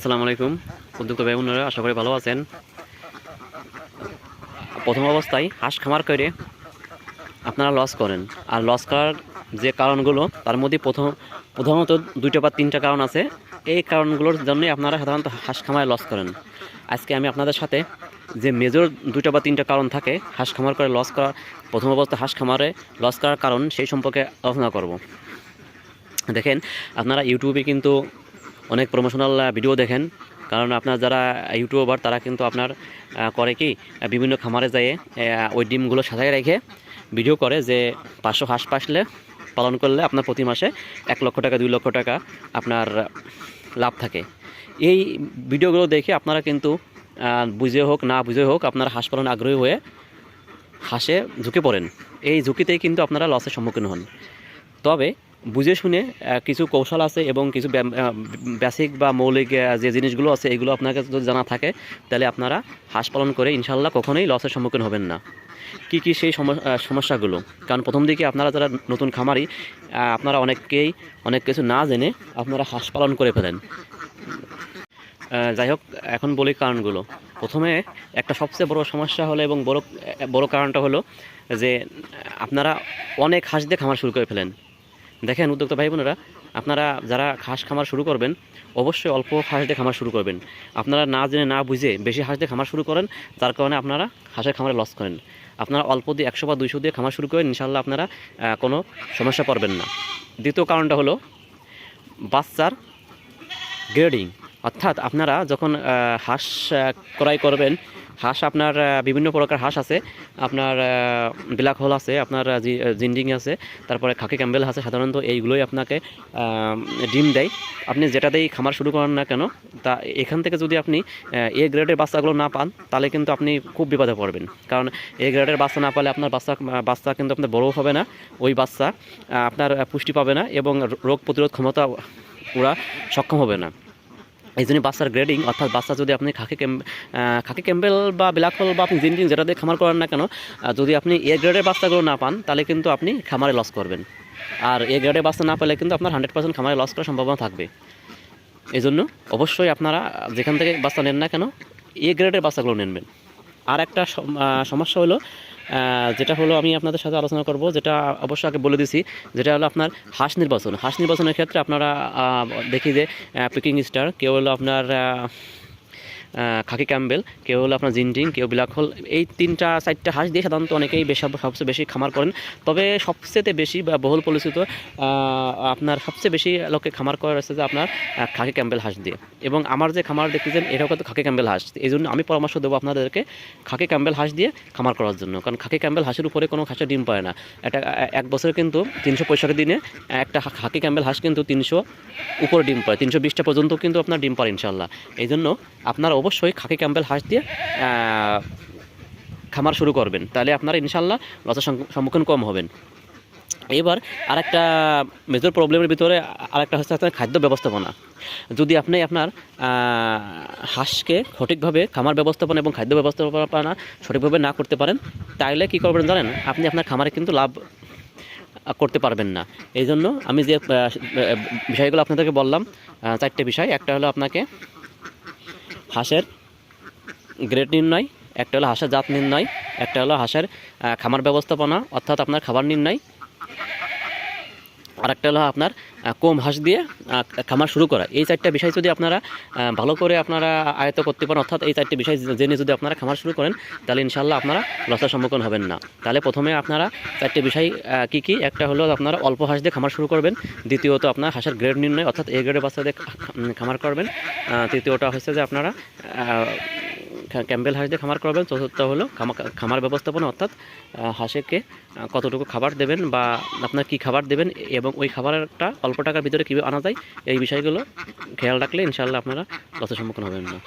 আসসালামু আলাইকুম। উদ্যোক্তা ভাই আশা করি ভালো আছেন। প্রথম অবস্থায় হাঁস খামার করে আপনারা লস করেন। আর লস করার যে কারণগুলো, তার মধ্যে প্রথম প্রথমত দুইটা বা তিনটা কারণ আছে। এই কারণগুলোর জন্যই আপনারা সাধারণত হাঁস খামারে লস করেন। আজকে আমি আপনাদের সাথে যে মেজর দুইটা বা তিনটা কারণ থাকে, হাঁস খামার করে লস করা, প্রথম অবস্থায় হাঁস খামারে লস করার কারণ সেই সম্পর্কে আলোচনা করব। দেখেন, আপনারা ইউটিউবে কিন্তু অনেক প্রমোশনাল ভিডিও দেখেন। কারণ আপনার যারা ইউটিউবার তারা কিন্তু আপনার করে কি বিভিন্ন খামারে যায় ওই ডিমগুলো সাজায় রেখে ভিডিও করে যে পাঁচশো হাঁস পাসলে পালন করলে আপনার প্রতি মাসে এক লক্ষ টাকা, দুই লক্ষ টাকা আপনার লাভ থাকে। এই ভিডিওগুলো দেখে আপনারা কিন্তু বুঝে হোক, না বুঝে হোক, আপনারা হাঁস পালন আগ্রহী হয়ে হাঁসে ঝুঁকে পড়েন। এই ঝুঁকিতেই কিন্তু আপনারা লসের সম্মুখীন হন। তবে বুঝে শুনে কিছু কৌশল আছে এবং কিছু বেসিক বা মৌলিক যে জিনিসগুলো আছে এগুলো আপনাকে যদি জানা থাকে, তাহলে আপনারা হাঁস পালন করে ইনশাল্লাহ কখনোই লসের সম্মুখীন হবেন না। কি কি সেই সম- সমস্যাগুলো? কারণ প্রথম দিকে আপনারা যারা নতুন খামারি আপনারা অনেককেই অনেক কিছু না জেনে আপনারা হাঁস পালন করে ফেলেন। যাই হোক, এখন বলি কারণগুলো। প্রথমে একটা সবচেয়ে বড় সমস্যা হলো এবং বড় বড় কারণটা হলো যে আপনারা অনেক হাঁস দিয়ে খামার শুরু করে ফেলেন। দেখেন, উদ্যোক্তা ভাই বোনেরা আপনারা যারা হাঁস খামার শুরু করবেন, অবশ্যই অল্প হাঁস দিয়ে খামার শুরু করবেন। আপনারা না জেনে, না বুঝে বেশি হাঁস দিয়ে খামার শুরু করেন তার কারণে আপনারা হাঁসের খামারে লস করেন। আপনারা অল্প দিয়ে একশো বা দুইশো দিয়ে খামার শুরু করেন ইনশাল্লাহ আপনারা কোনো সমস্যা পড়বেন না। দ্বিতীয় কারণটা হলো বাচ্চার গ্রেডিং অর্থাৎ আপনারা যখন হাঁস ক্রয় করবেন, হাঁস আপনার বিভিন্ন প্রকার হাঁস আছে। আপনার ব্ল্যাক হোল আছে, আপনার জিন্ডিং আছে, তারপরে খাকি ক্যাম্বেল আছে, সাধারণত এইগুলোই আপনাকে ডিম দেয়। আপনি যেটা যেটাতেই খামার শুরু করেন না কেন, তা এখান থেকে যদি আপনি এ গ্রেডের বাচ্চাগুলো না পান, তাহলে কিন্তু আপনি খুব বিপদে পড়বেন। কারণ এ গ্রেডের বাচ্চা না পালে আপনার বাচ্চা বাচ্চা কিন্তু আপনার বড়ও হবে না, ওই বাচ্চা আপনার পুষ্টি পাবে না এবং রোগ প্রতিরোধ ক্ষমতা, ওরা সক্ষম হবে না। এই জন্য বাচ্চার গ্রেডিং অর্থাৎ বাচ্চা যদি আপনি খাকি ক্যাম খাকি ক্যাম্বেল বা ব্ল্যাক হল বা আপনি জিনজিং যেটা দিয়ে খামার করেন না কেন যদি আপনি এ গ্রেডের বাচ্চাগুলো না পান, তাহলে কিন্তু আপনি খামারে লস করবেন। আর এ গ্রেডের বাচ্চা না পেলে কিন্তু আপনার হান্ড্রেড পার্সেন্ট খামারে লস করার সম্ভাবনা থাকবে। এই জন্য অবশ্যই আপনারা যেখান থেকে বাচ্চা নেন না কেন এ গ্রেডের বাচ্চাগুলো নেবেন আর একটা সমস্যা হলো যেটা হলো আমি আপনাদের সাথে আলোচনা করব, যেটা অবশ্য আগে বলে দিছি, যেটা হলো আপনার হাঁস নির্বাচন। হাঁস নির্বাচনের ক্ষেত্রে আপনারা দেখি যে পিকিং স্টার কেউ হলো আপনার খাকি ক্যাম্বেল, কেউ হলো আপনার জিনটিং, কেউ ব্ল্যাক হোল, এই তিনটা চারটা হাঁস দিয়ে সাধারণত অনেকেই বেশ সবচেয়ে বেশি খামার করেন। তবে সবচেয়ে বেশি বা বহুল পরিচিত আপনার সবচেয়ে বেশি লোকে খামার করা রয়েছে যে আপনার খাকি ক্যাম্বেল হাঁস দিয়ে। এবং আমার যে খামার দেখতেছেন, এটাও কিন্তু খাকি ক্যাম্বেল হাঁস। এই জন্য আমি পরামর্শ দেবো আপনাদেরকে খাকি ক্যাম্বেল হাঁস দিয়ে খামার করার জন্য। কারণ খাকি ক্যাম্বেল হাঁসের উপরে কোনো হাঁসের ডিম পায় না। এটা, এ- এক বছরে কিন্তু তিনশো পঁয়ষট্টি দিনে একটা খাকি ক্যাম্বেল হাঁস কিন্তু তিনশো উপরে ডিম পায়। তিনশো বিশটা পর্যন্ত কিন্তু আপনার ডিম পায় ইনশাল্লাহ এই জন্য আপনার অবশ্যই খাকি ক্যাম্বেল হাঁস দিয়ে খামার শুরু করবেন। তাহলে আপনারা ইনশাল্লাহ লসের সম- সম্মুখীন কম হবেন। এবার আরেকটা মেজর প্রবলেমের ভিতরে আরেকটা হচ্ছে আপনার খাদ্য ব্যবস্থাপনা। যদি আপনি আপনার হাঁসকে সঠিকভাবে খামার ব্যবস্থাপনা এবং খাদ্য ব্যবস্থাপনা সঠিকভাবে না করতে পারেন তাহলে কী করবেন জানেন? আপনি আপনার খামারে কিন্তু লাভ করতে পারবেন না। এই জন্য আমি যে বিষয়গুলো আপনাদেরকে বললাম চারটে বিষয়। একটা হলো আপনাকে হাঁসের গ্রেড নির্ণয়, একটা হলো হাঁসের জাত নির্ণয়, একটা হলো হাঁসের খামার ব্যবস্থাপনা, অর্থাৎ আপনার খাবার নির্ণয় আর একটা হলো আপনার কম হাঁস দিয়ে খামার শুরু করা। এই চারটা বিষয় যদি আপনারা ভালো করে আপনারা আয়ত্ত করতে পারেন, অর্থাৎ এই চারটি বিষয় জেনে যদি আপনারা খামার শুরু করেন, তাহলে ইনশাল্লাহ আপনারা লসের সম্মুখীন হবেন না। তাহলে প্রথমে আপনারা চারটি বিষয় কি কি? একটা হলো আপনারা অল্প হাঁস দিয়ে খামার শুরু করবেন। দ্বিতীয়ত আপনার হাঁসের গ্রেড নির্ণয়, অর্থাৎ এ গ্রেডের বাচ্চা দিয়ে খামার করবেন। তৃতীয়টা হচ্ছে যে আপনারা ক্যাম্বেল হাঁস দিয়ে খামার করবেন। চতুর্থ হলো খামা- খামার ব্যবস্থাপনা, অর্থাৎ হাঁসেকে কতটুকু খাবার দেবেন বা আপনার কি খাবার দেবেন এবং ওই খাবারটা অল্প টাকার ভিতরে কীভাবে আনা যায়, এই বিষয়গুলো খেয়াল রাখলে ইনশাল্লাহ আপনারা লসের সম্মুখীন হবেন না।